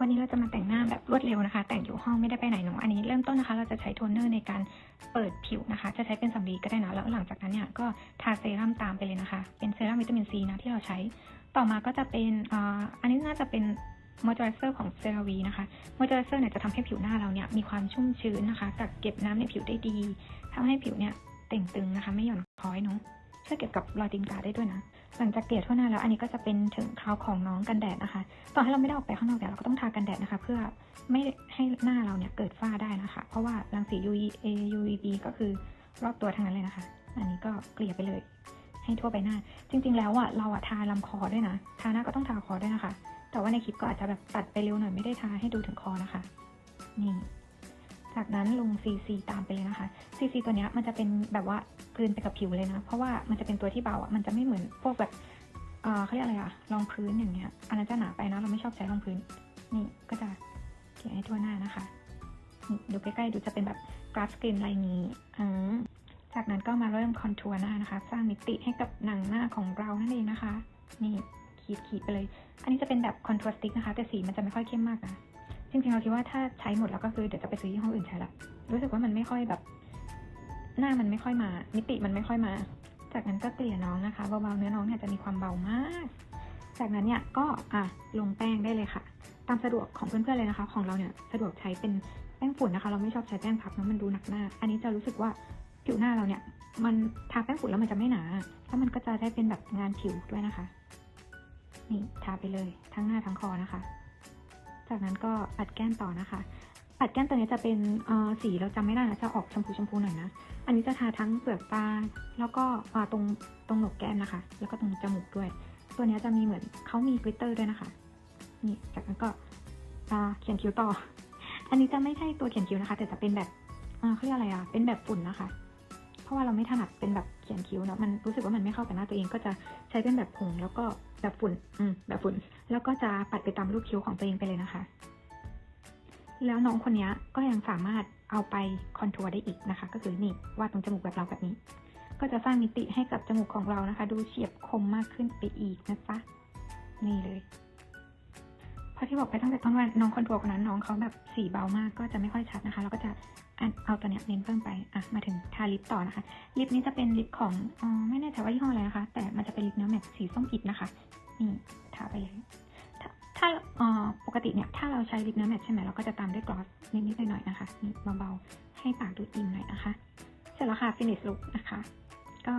วันนี้เราจะมาแต่งหน้าแบบรวดเร็วนะคะ แต่งอยู่ห้องไม่ได้ไปไหนเนาะอันนี้เริ่มต้นนะคะ เราจะใช้โทนเนอร์ในการเปิดผิวนะคะ จะใช้เป็นสำลีก็ได้นะแล้วหลังจากนั้นเนี่ยก็ทาเซรั่มตามไปเลยนะคะ เป็นเซรั่มวิตามินซีนะที่เราใช้ ต่อมาก็จะเป็นอันนี้น่าจะเป็นมอยเจอไรเซอร์ของเซราวีนะคะมอยเจอไรเซอร์เนี่ยจะทำให้ผิวหน้าเราเนี่ยมีความชุ่มชื้นนะคะกักเก็บน้ำในผิวได้ดีทำให้ผิวเนี่ยเต่งตึงนะคะ ไม่หย่อนคล้อยเนาะ ช่วยเก็บกับรอยตีนกาได้ด้วยนะ หลังจากเกลี่ยทั่วหน้าแล้ว อันนี้ก็จะเป็นถึงคราวของน้องกันแดดนะคะ ต่อให้เราไม่ได้ออกไปข้างนอกแต่เราก็ต้องทากันแดดนะคะ เพื่อไม่ให้หน้าเราเนี่ยเกิดฝ้าได้นะคะ เพราะว่ารังสี UVA UVB ก็คือรอบตัวทั้งนั้นเลยนะคะ อันนี้ก็เกลี่ยไปเลย ให้ทั่วใบหน้า จริง ๆ แล้วอะเราอะทาลำคอด้วยนะ ทาหน้าก็ต้องทาคอด้วยนะคะ แต่ว่าในคลิปก็อาจจะแบบตัดไปเร็วหน่อยไม่ได้ทาให้ดูถึงคอนะคะ นี่ จากนั้นลง CC ตามไปเลยนะคะ CC ตัวเนี้ยมันจะเป็นแบบว่ากลืนไปกับผิวเลยนะ เพราะว่ามันจะเป็นตัวที่เบาอะ มันจะไม่เหมือนพวกแบบเอ่อเขาเรียกอะไรอะรองพื้นอย่างเงี้ย อันนั้นจะหนาไปนะเราไม่ชอบใช้รองพื้น นี่ก็จะเขียนให้ทั่วหน้านะคะ ดูใกล้ๆดูจะเป็นแบบกราฟสกรีนอะไรอย่างนี้อืมจากนั้นก็มาเริ่มคอนทัวร์หน้านะคะ สร้างมิติให้กับหนังหน้าของเรานั่นเองนะคะ นี่ขีดขีดไปเลย อันนี้จะเป็นแบบคอนทัวร์สติ๊กนะคะ แต่สีมันจะไม่ค่อยเข้มมากนะ จริงๆเราคิดว่าถ้าใช้หมดแล้วก็คือเดี๋ยวจะไปซื้อยี่ห้ออื่นใช้ละรู้สึกว่ามันไม่ค่อยแบบ หน้ามันไม่ค่อยมา มิติมันไม่ค่อยมา จากนั้นก็เกลี่ยน้องนะคะเบาๆเนื้อน้องเนี่ยจะมีความเบามาก จากนั้นเนี่ยก็อะลงแป้งได้เลยค่ะ ตามสะดวกของเพื่อนๆเลยนะคะ ของเราเนี่ยสะดวกใช้เป็นแป้งฝุ่นนะคะ เราไม่ชอบใช้แป้งพับนะมันดูหนักหน้า อันนี้จะรู้สึกว่าผิวหน้าเราเนี่ย มันทาแป้งฝุ่นแล้วมันจะไม่หนาแล้วมันก็จะได้เป็นแบบงานผิวด้วยนะคะ นี่ทาไปเลยทั้งหน้าทั้งคอนะคะ จากนั้นก็ปัดแก้มต่อนะคะปัดแก้มตัวนี้จะเป็นอ่อสีเราจำไม่ได้นะจะออกชมพูชมพูหน่อยนะ อันนี้จะทาทั้งเปลือกตา แล้วก็ตรงตรงหนกแก้มนะคะ แล้วก็ตรงจมูกด้วย ตัวนี้จะมีเหมือนเขามีกลิตเตอร์ด้วยนะคะ นี่ จากนั้นก็อ่าเขียนคิ้วต่อ อันนี้จะไม่ใช่ตัวเขียนคิ้วนะคะ แต่จะเป็นแบบอ่าเขาเรียกอะไรอะเป็นแบบฝุ่นนะคะ เพราะว่าเราไม่ถนัดเป็นแบบเขียนคิ้วเนอะมันรู้สึกว่ามันไม่เข้ากับหน้าตัวเองก็จะใช้เป็นแบบผงแล้วก็แบบฝุ่นอืมแบบฝุ่น แล้วก็จะปัดไปตามรูปคิ้วของตัวเองไปเลยนะคะ แล้วน้องคนนี้ก็ยังสามารถเอาไปคอนทัวร์ได้อีกนะคะ ก็คือนี่วาดตรงจมูกแบบเราแบบนี้ ก็จะสร้างมิติให้กับจมูกของเรานะคะ ดูเฉียบคมมากขึ้นไปอีกนะจ๊ะนี่เลย พราะที่บอกไปตั้งแต่ต้นว่าน้องคนทัวร์คนนั้นน้องเขาแบบสีเบามากก็จะไม่ค่อยชัดนะคะแล้วก็จะเอาตัวเนี้ยเน้นเพิ่มไปอะมาถึงทาลิปต่อนะคะ ลิปนี้จะเป็นลิปของอ๋อไม่แน่ใจว่ายี่ห้ออะไรนะคะ แต่มันจะเป็นลิปเนื้อแมตต์สีส้มอิดนะคะนี่ทาไปเลยถ้าอ่อปกติเนี่ยถ้าเราใช้ลิปเนื้อแมตต์ใช่ไหมเราก็จะตามด้วยกลอสนิดๆหน่อยๆนะคะนี่เบาๆให้ปากดูอิ่มหน่อยนะคะ เสร็จแล้วค่ะ finish look นะคะ ก็